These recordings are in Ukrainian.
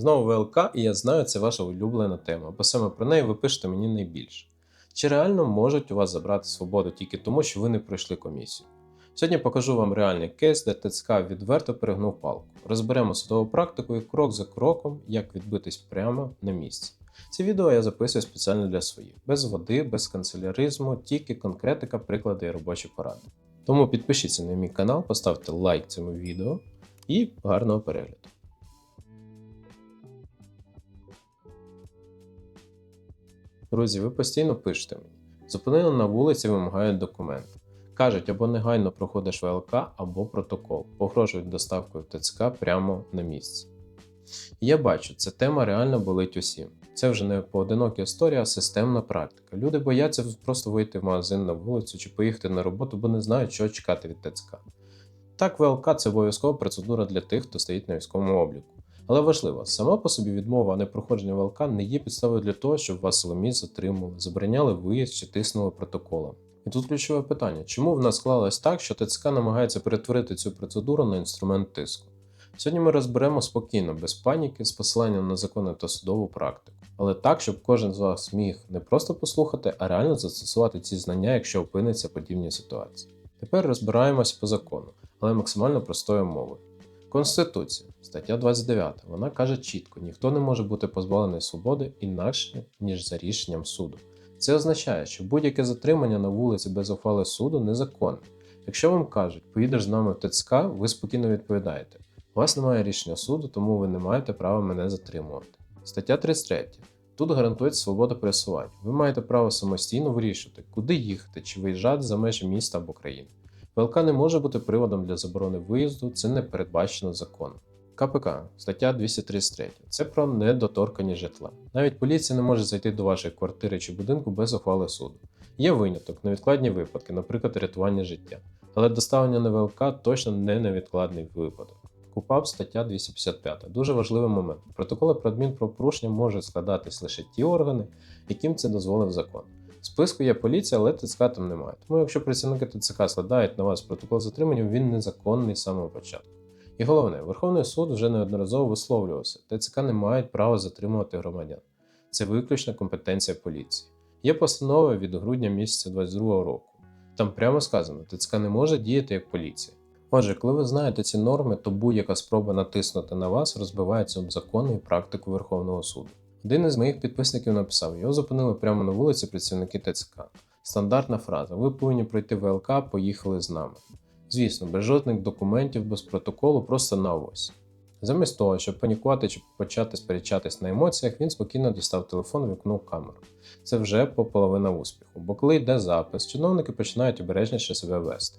Знову ВЛК, і я знаю, це ваша улюблена тема, бо саме про неї ви пишете мені найбільше. Чи реально можуть у вас забрати свободу тільки тому, що ви не пройшли комісію? Сьогодні покажу вам реальний кейс, де ТЦК відверто перегнув палку. Розберемо судову практику і крок за кроком, як відбитись прямо на місці. Це відео я записую спеціально для своїх, без води, без канцеляризму, тільки конкретика, приклади і робочі поради. Тому підпишіться на мій канал, поставте лайк цьому відео і гарного перегляду. Друзі, ви постійно пишете мені. Зупинили на вулиці, вимагають документи. Кажуть, або негайно проходиш ВЛК, або протокол. Погрожують доставкою ТЦК прямо на місці. Я бачу, ця тема реально болить усім. Це вже не поодинока історія, а системна практика. Люди бояться просто вийти в магазин на вулицю чи поїхати на роботу, бо не знають, що чекати від ТЦК. Так, ВЛК це обов'язкова процедура для тих, хто стоїть на військовому обліку. Але важливо, сама по собі відмова, не проходження ВЛК не є підставою для того, щоб вас силоміць затримували, забороняли виїзд чи тиснули протоколом. І тут ключове питання: чому в нас склалось так, що ТЦК намагається перетворити цю процедуру на інструмент тиску? Сьогодні ми розберемо спокійно, без паніки, з посиланням на закони та судову практику, але так, щоб кожен з вас міг не просто послухати, а реально застосувати ці знання, якщо опиниться в подібній ситуації. Тепер розбираємось по закону, але максимально простою мовою. Конституція, стаття 29, вона каже чітко: ніхто не може бути позбавлений свободи інакше, ніж за рішенням суду. Це означає, що будь-яке затримання на вулиці без ухвали суду незаконне. Якщо вам кажуть, поїдеш з нами в ТЦК, ви спокійно відповідаєте: у вас немає рішення суду, тому ви не маєте права мене затримувати. Стаття 33. Тут гарантується свобода пересування. Ви маєте право самостійно вирішувати, куди їхати чи виїжджати за межі міста або країни. ВЛК не може бути приводом для заборони виїзду, це не передбачено законом. КПК, стаття 233. Це про недоторканість житла. Навіть поліція не може зайти до вашої квартири чи будинку без ухвали суду. Є виняток, невідкладні випадки, наприклад, рятування життя. Але доставлення на ВЛК точно не невідкладний випадок. КУПАП стаття 255. Дуже важливий момент. Протоколи про адмінправопорушення можуть складатись лише ті органи, яким це дозволив закон. В списку є поліція, але ТЦК там немає. Тому якщо працівники ТЦК складають на вас протокол затримання, він незаконний з самого початку. І головне, Верховний суд вже неодноразово висловлювався, ТЦК не мають права затримувати громадян. Це виключна компетенція поліції. Є постанова від грудня місяця 2022 року. Там прямо сказано, ТЦК не може діяти як поліція. Отже, коли ви знаєте ці норми, то будь-яка спроба натиснути на вас розбивається об закони і практику Верховного суду. Один із моїх підписників написав: його зупинили прямо на вулиці працівники ТЦК. Стандартна фраза: ви повинні пройти ВЛК, поїхали з нами. Звісно, без жодних документів, без протоколу, просто на ось. Замість того, щоб панікувати чи почати сперечатись на емоціях, він спокійно дістав телефон вікнув камеру. Це вже по половина успіху, бо коли йде запис, чиновники починають обережніше себе вести.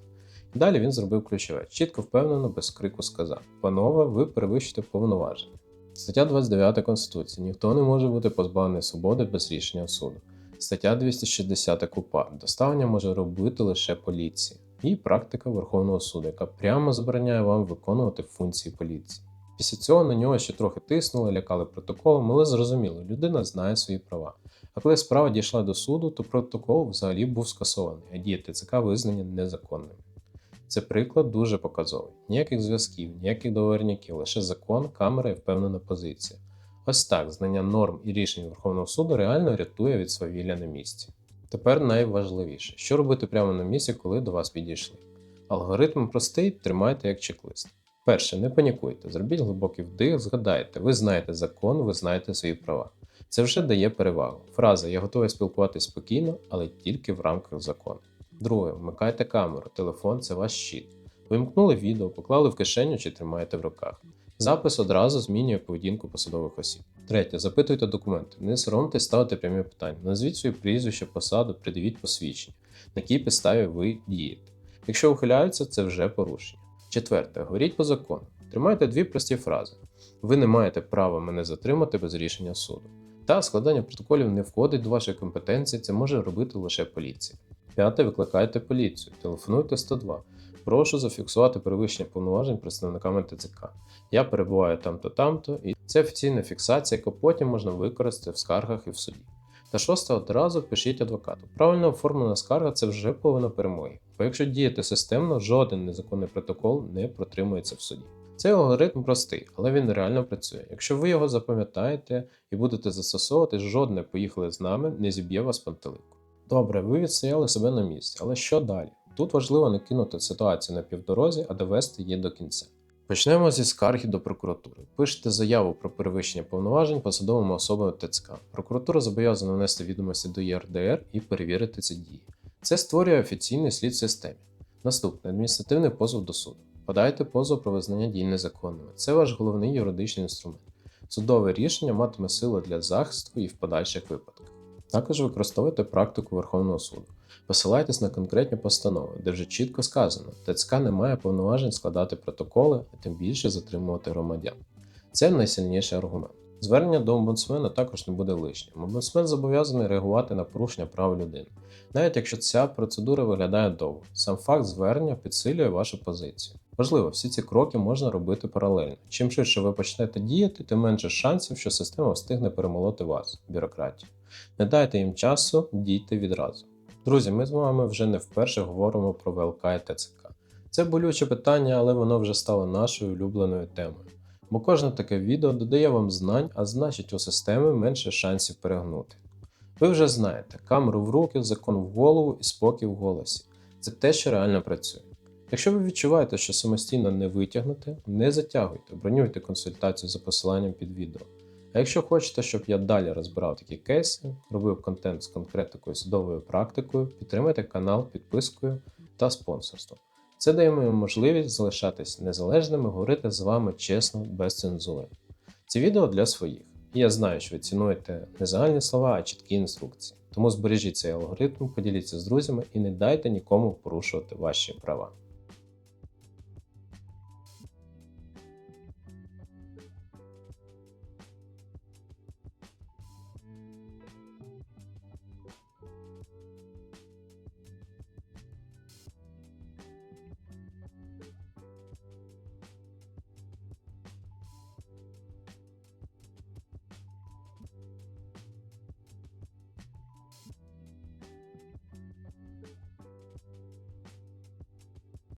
Далі він зробив ключове, чітко впевнено, без крику сказав: Панове, ви перевищите повноваження. Стаття 29 Конституції. Ніхто не може бути позбавлений свободи без рішення суду. Стаття 260 КУПА. Доставлення може робити лише поліція. І практика Верховного суду, яка прямо забороняє вам виконувати функції поліції. Після цього на нього ще трохи тиснули, лякали протоколом, але зрозуміло, людина знає свої права. А коли справа дійшла до суду, то протокол взагалі був скасований, а дії ТЦК визнані незаконними. Це приклад дуже показовий. Ніяких зв'язків, ніяких договорняків, лише закон, камера і впевнена позиція. Ось так знання норм і рішень Верховного суду реально рятує від свавілля на місці. Тепер найважливіше, що робити прямо на місці, коли до вас підійшли. Алгоритм простий, тримайте як чек-лист. Перше, не панікуйте, зробіть глибокий вдих, згадайте, ви знаєте закон, ви знаєте свої права. Це вже дає перевагу. Фраза Я готовий спілкуватися спокійно, але тільки в рамках закону. Друге, вмикайте камеру, телефон це ваш щит. Вимкнули відео, поклали в кишеню чи тримаєте в руках. Запис одразу змінює поведінку посадових осіб. Третє, запитуйте документи. Не соромтесь ставити прямі питання. Назвіть своє прізвище, посаду, придивіть посвідчення, на якій підставі ви дієте. Якщо ухиляються, це вже порушення. Четверте, говоріть по закону. Тримайте дві прості фрази. Ви не маєте права мене затримати без рішення суду. Та складання протоколів не входить до вашої компетенції, це може робити лише поліція. П'яте, викликайте поліцію, телефонуйте 102. Прошу зафіксувати перевищення повноважень представниками ТЦК. Я перебуваю там-то, там-то, і це офіційна фіксація, яку потім можна використати в скаргах і в суді. Та шосте одразу пишіть адвокату. Правильно оформлена скарга це вже половина перемоги. Бо якщо діяти системно, жоден незаконний протокол не протримується в суді. Цей алгоритм простий, але він реально працює. Якщо ви його запам'ятаєте і будете застосовувати, жодне поїхали з нами не зіб'є вас пантелику. Добре, ви відстояли себе на місці, але що далі? Тут важливо не кинути ситуацію на півдорозі, а довести її до кінця. Почнемо зі скарги до прокуратури. Пишете заяву про перевищення повноважень посадовими особами ТЦК. Прокуратура зобов'язана внести відомості до ЄРДР і перевірити ці дії. Це створює офіційний слід в системі. Наступне адміністративний позов до суду. Подайте позов про визнання дій незаконними. Це ваш головний юридичний інструмент. Судове рішення матиме силу для захисту і в подальших випадках. Також використовуйте практику Верховного суду. Посилайтесь на конкретні постанови, де вже чітко сказано, ТЦК не має повноважень складати протоколи, а тим більше затримувати громадян. Це найсильніший аргумент. Звернення до омбудсмена також не буде лишнім. Омбудсмен зобов'язаний реагувати на порушення прав людини, навіть якщо ця процедура виглядає довго. Сам факт звернення підсилює вашу позицію. Важливо, всі ці кроки можна робити паралельно. Чим швидше ви почнете діяти, тим менше шансів, що система встигне перемолоти вас, бюрократію. Не дайте їм часу, дійте відразу. Друзі, ми з вами вже не вперше говоримо про ВЛК і ТЦК. Це болюче питання, але воно вже стало нашою улюбленою темою. Бо кожне таке відео додає вам знань, а значить у системи менше шансів перегнути. Ви вже знаєте, камеру в руки, закон в голову і спокій в голосі. Це те, що реально працює. Якщо ви відчуваєте, що самостійно не витягнете, не затягуйте, бронюйте консультацію за посиланням під відео. А якщо хочете, щоб я далі розбирав такі кейси, робив контент з конкретикою судовою практикою, підтримайте канал підпискою та спонсорством. Це дає мені можливість залишатись незалежними, говорити з вами чесно, без цензури. Це відео для своїх. Я знаю, що ви цінуєте не загальні слова, а чіткі інструкції. Тому збережіть цей алгоритм, поділіться з друзями і не дайте нікому порушувати ваші права.